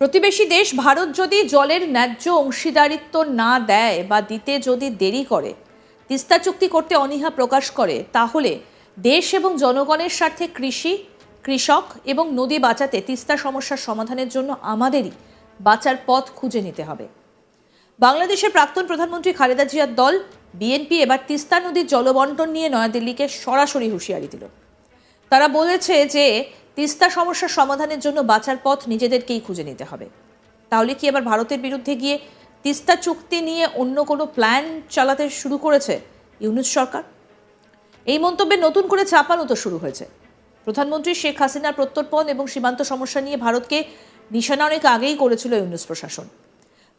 প্রতিবেশী দেশ ভারত যদি জলের ন্যায্য অংশীদারিত্ব না দেয় বা দিতে যদি দেরি করে, তিস্তা চুক্তি করতে অনীহা প্রকাশ করে, তাহলে দেশ এবং জনগণের স্বার্থে কৃষি, কৃষক এবং নদী বাঁচাতে তিস্তা সমস্যার সমাধানের জন্য আমাদেরই বাঁচার পথ খুঁজে নিতে হবে। বাংলাদেশের প্রাক্তন প্রধানমন্ত্রী খালেদা জিয়ার দল, বিএনপি এবার তিস্তা নদীর জলবন্টন নিয়ে নয়াদিল্লিকে সরাসরি হুঁশিয়ারি দিল। তারা বলেছে যে তিস্তা সমস্যার সমাধানের জন্য বাঁচার পথ নিজেদেরকেই খুঁজে নিতে হবে। তাহলে কি এবার ভারতের বিরুদ্ধে গিয়ে তিস্তা চুক্তি নিয়ে অন্য কোনো প্ল্যান চালাতে শুরু করেছে ইউনুস সরকার? এই মন্তব্যে নতুন করে চাপানো তো শুরু হয়েছে। প্রধানমন্ত্রী শেখ হাসিনার প্রত্যর্পণ এবং সীমান্ত সমস্যা নিয়ে ভারতকে নিশানা অনেক আগেই করেছিল ইউনুস প্রশাসন।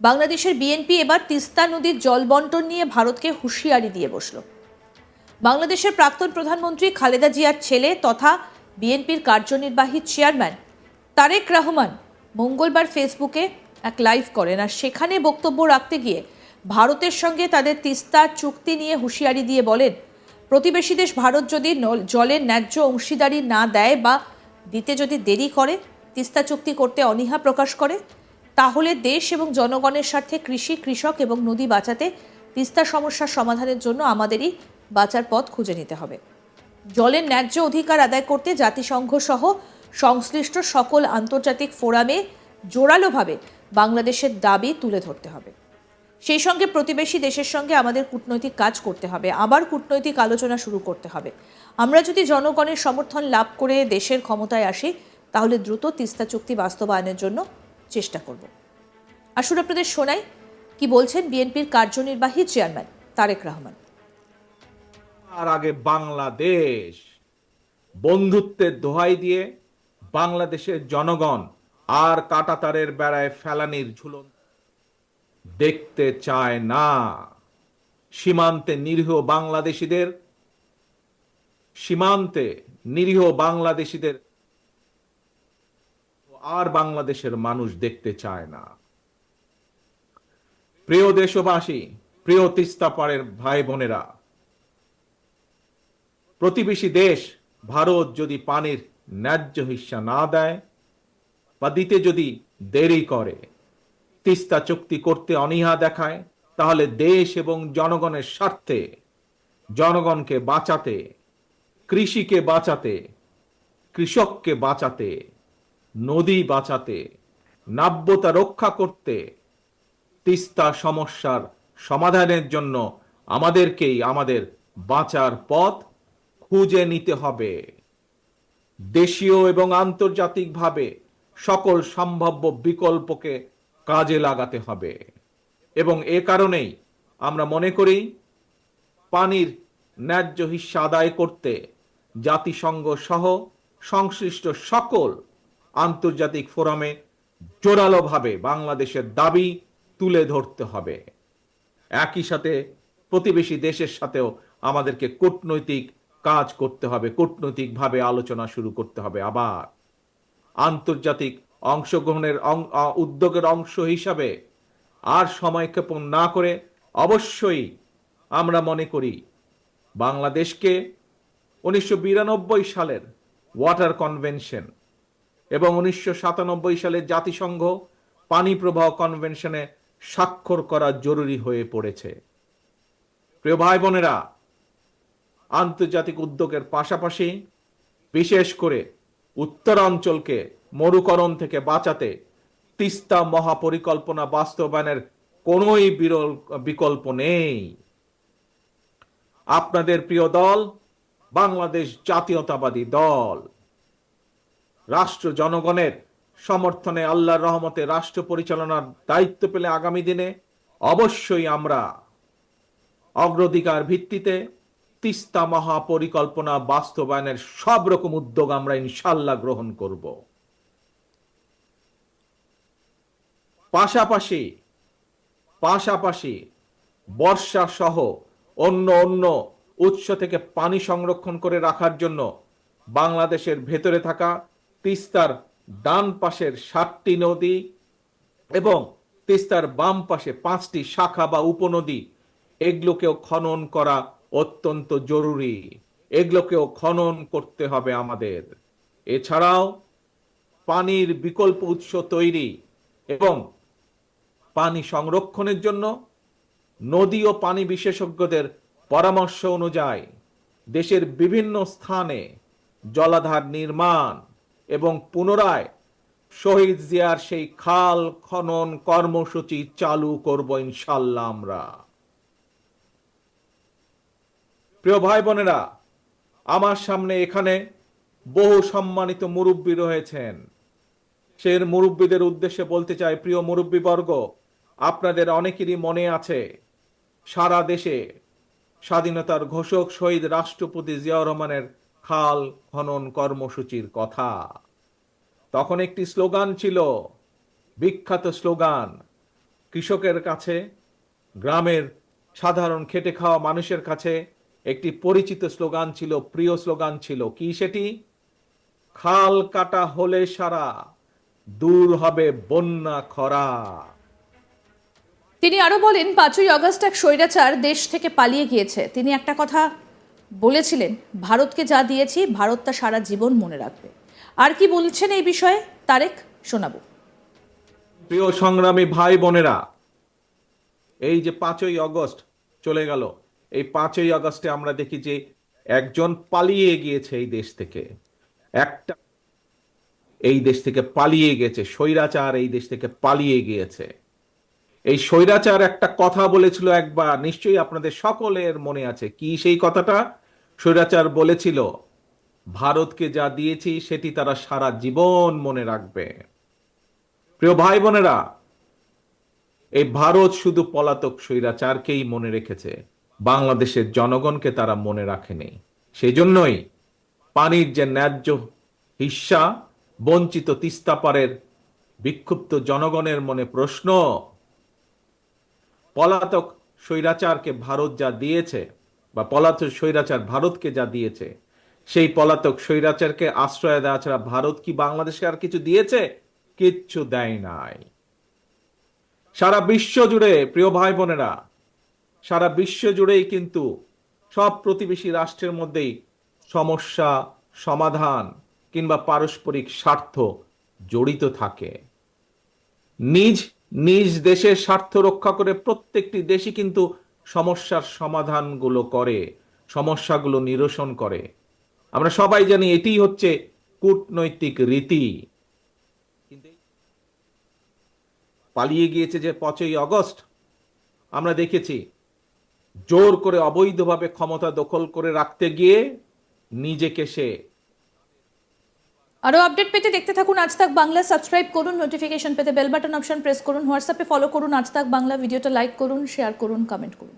বাংলাদেশের বিএনপি এবার তিস্তা নদীর জল বন্টন নিয়ে ভারতকে হুঁশিয়ারি দিয়ে বসল। বাংলাদেশের প্রাক্তন প্রধানমন্ত্রী খালেদা জিয়ার ছেলে তথা বিএনপির কার্যনির্বাহী চেয়ারম্যান তারেক রহমান মঙ্গলবার ফেসবুকে এক লাইভ করেন আর সেখানে বক্তব্য রাখতে গিয়ে ভারতের সঙ্গে তাদের তিস্তা চুক্তি নিয়ে হুঁশিয়ারি দিয়ে বলেন, প্রতিবেশী দেশ ভারত যদি জলের ন্যায্য অংশীদারি না দেয় বা দিতে যদি দেরি করে, তিস্তা চুক্তি করতে অনীহা প্রকাশ করে, তাহলে দেশ এবং জনগণের স্বার্থে কৃষি, কৃষক এবং নদী বাঁচাতে তিস্তা সমস্যার সমাধানের জন্য আমাদেরই বাঁচার পথ খুঁজে নিতে হবে। জলের ন্যায্য অধিকার আদায় করতে জাতিসংঘ সহ সংশ্লিষ্ট সকল আন্তর্জাতিক ফোরামে জোরালোভাবে বাংলাদেশের দাবি তুলে ধরতে হবে। সেই সঙ্গে প্রতিবেশী দেশের সঙ্গে আমাদের কূটনৈতিক কাজ করতে হবে। আবার কূটনৈতিক আলোচনা শুরু করতে হবে। আমরা যদি জনগণের সমর্থন লাভ করে দেশের ক্ষমতায় আসি, তাহলে দ্রুত তিস্তা চুক্তি বাস্তবায়নের জন্য চেষ্টা করব। আসুন আপনাদের শোনাই, কি বলছেন বিএনপির কার্যনির্বাহী চেয়ারম্যান তারেক রহমান। আর আগে বাংলাদেশ। বন্ধুত্বের দোহাই দিয়ে বাংলাদেশের জনগণ আর কাটাতারের বেড়ায় ফেলানির ঝুলন দেখতে চায় না। সীমান্তে নিরীহ বাংলাদেশিদের, সীমান্তে নিরীহ বাংলাদেশিদের আর বাংলাদেশের মানুষ দেখতে চায় না। প্রিয় দেশবাসী, প্রিয় তিস্তা পাড়ের ভাই বোনেরা প্রতিবেশী দেশ ভারত যদি পানির ন্যায্য হিস্সা না দেয় বা দিতে যদি দেরি করে, তিস্তা চুক্তি করতে অনীহা দেখায়, তাহলে দেশ এবং জনগণের স্বার্থে, জনগণকে বাঁচাতে, কৃষিকে বাঁচাতে, কৃষককে বাঁচাতে, নদী বাঁচাতে, নাব্যতা রক্ষা করতে তিস্তা সমস্যার সমাধানের জন্য আমাদেরকেই আমাদের বাঁচার পথ খুঁজে নিতে হবে। দেশীয় এবং আন্তর্জাতিকভাবে সকল সম্ভাব্য বিকল্পকে কাজে লাগাতে হবে। এবং এ কারণেই আমরা মনে করি, পানির ন্যায্য হিস্সা আদায় করতে জাতিসংঘ সহ সংশ্লিষ্ট সকল আন্তর্জাতিক ফোরামে জোরালোভাবে বাংলাদেশের দাবি তুলে ধরতে হবে। একই সাথে প্রতিবেশী দেশের সাথেও আমাদেরকে কূটনৈতিক কাজ করতে হবে, কূটনৈতিকভাবে আলোচনা শুরু করতে হবে আবার। আন্তর্জাতিক অংশগ্রহণের উদ্যোগের অংশ হিসাবে আর সময়ক্ষেপণ না করে অবশ্যই আমরা মনে করি বাংলাদেশকে উনিশশো বিরানব্বই সালের ওয়াটার কনভেনশন এবং উনিশশো সালের জাতিসংঘ পানি প্রবাহ কনভেনশনে স্বাক্ষর করা জরুরি হয়ে পড়েছে। প্রিয় ভাই বোনেরা আন্তর্জাতিক উদ্যোগের পাশাপাশি বিশেষ করে উত্তরাঞ্চলকে মরুকরণ থেকে বাঁচাতে তিস্তা মহাপরিকল্পনা বাস্তবায়নের কোনোই বিরল বিকল্প নেই। আপনাদের প্রিয় দল, বাংলাদেশ জাতীয়তাবাদী দল। রাষ্ট্র জনগণের সমর্থনে আল্লাহর রহমতে রাষ্ট্র পরিচালনার দায়িত্ব পেলে আগামী দিনে অবশ্যই আমরা অগ্রাধিকার ভিত্তিতে তিস্তা মহাপরিকল্পনা বাস্তবায়নের সব রকম উদ্যোগ আমরা ইনশাল্লাহ গ্রহণ করব। পাশাপাশি পাশাপাশি বর্ষা সহ অন্য অন্য উৎস থেকে পানি সংরক্ষণ করে রাখার জন্য বাংলাদেশের ভেতরে থাকা তিস্তার ডান পাশের সাতটি নদী এবং তিস্তার বাম পাশে পাঁচটি শাখা বা উপনদী, এগুলোকেও খনন করা অত্যন্ত জরুরি। এগুলোকেও খনন করতে হবে আমাদের। এছাড়াও পানির বিকল্প উৎস তৈরি এবং পানি সংরক্ষণের জন্য নদী ও পানি বিশেষজ্ঞদের পরামর্শ অনুযায়ী দেশের বিভিন্ন স্থানে জলাধার নির্মাণ এবং পুনরায় শহীদ জিয়ার সেই খাল খনন কর্মসূচি চালু করব ইনশাল্লাহ আমরা। প্রিয় ভাই বোনেরা, আমার সামনে এখানে বহু সম্মানিত মুরব্বী রয়েছেন। সেই মুরব্বীদের উদ্দেশ্যে বলতে চাই, প্রিয় মুরব্বীবর্গ, আপনাদের অনেকেরই মনে আছে, সারা দেশে স্বাধীনতার ঘোষক শহীদ রাষ্ট্রপতি জিয়াউর রহমানের খাল খনন কর্মসূচির কথা। তখন একটি স্লোগান ছিল, বিখ্যাত স্লোগান, কৃষকের কাছে, গ্রামের সাধারণ খেটে খাওয়া মানুষের কাছে একটি পরিচিত স্লোগান ছিল প্রিয় স্লোগান ছিল। কি সেটি? খাল কাটা হলে সারা দূর হবে বন্যা খরা। তিনি আরও বলেন পাঁচই অগস্ট এক স্বৈরাচার দেশ থেকে পালিয়ে গিয়েছে। তিনি একটা কথা বলেছিলেন ভারতকে যা দিয়েছি ভারত তা সারা জীবন মনে রাখবে। আর কি বলছেন এই বিষয়ে? তারেক শোনাবো। প্রিয় সংগ্রামী ভাই বোনেরা এই যে পাঁচই আগস্ট চলে গেল এই পাঁচই আগস্টে আমরা দেখি যে একজন পালিয়ে গিয়েছে এই দেশ থেকে। একটা এই দেশ থেকে পালিয়ে গেছে, স্বৈরাচার এই দেশ থেকে পালিয়ে গিয়েছে। এই স্বৈরাচার একটা কথা বলেছিল একবার, নিশ্চয়ই আপনাদের সকলের মনে আছে। কি সেই কথাটা? স্বৈরাচার বলেছিল, ভারতকে যা দিয়েছি, সেটি তারা সারা জীবন মনে রাখবে। প্রিয় ভাই বোনেরা, এই ভারত শুধু পলাতক স্বৈরাচারকেই মনে রেখেছে। বাংলাদেশের জনগণকে তারা মনে রাখেনি। সেই জন্যই পানির যে ন্যায্য হিস্সা, বঞ্চিত তিস্তাপারের বিক্ষুব্ধ জনগণের মনে প্রশ্ন, পলাতক স্বৈরাচারকে ভারত যা দিয়েছে বা পলাতক স্বৈরাচার ভারতকে যা দিয়েছে, সেই পলাতক স্বৈরাচারকে আশ্রয় দেওয়া ছাড়া ভারত কি বাংলাদেশকে আর কিছু দিয়েছে? কিচ্ছু দেয় নাই। সারা বিশ্ব জুড়ে, প্রিয় ভাই বোনেরা সারা বিশ্ব জুড়েই কিন্তু সব প্রতিবেশী রাষ্ট্রের মধ্যেই সমস্যা, সমাধান কিংবা পারস্পরিক স্বার্থ জড়িত থাকে। নিজ নিজ দেশের স্বার্থ রক্ষা করে প্রত্যেকটি দেশই কিন্তু সমস্যার সমাধানগুলো করে, সমস্যাগুলো নিরসন করে। আমরা সবাই জানি এটি হচ্ছে কূটনৈতিক রীতি। পালিয়ে গিয়েছে যে পাঁচই অগস্ট আমরা দেখেছি জোর করে অবৈধভাবে ক্ষমতা দখল করে রাখতে গিয়ে নিজেকে সে আরও আপডেট পেতে দেখতে থাকুন আজ তাক বাংলা। সাবস্ক্রাইব করুন, নোটিফিকেশন পেতে বেল বাটন অপশন প্রেস করুন, হোয়াটসঅ্যাপে ফলো করুন। আজ তাক বাংলা, ভিডিওটা লাইক করুন, শেয়ার করুন, কমেন্ট করুন।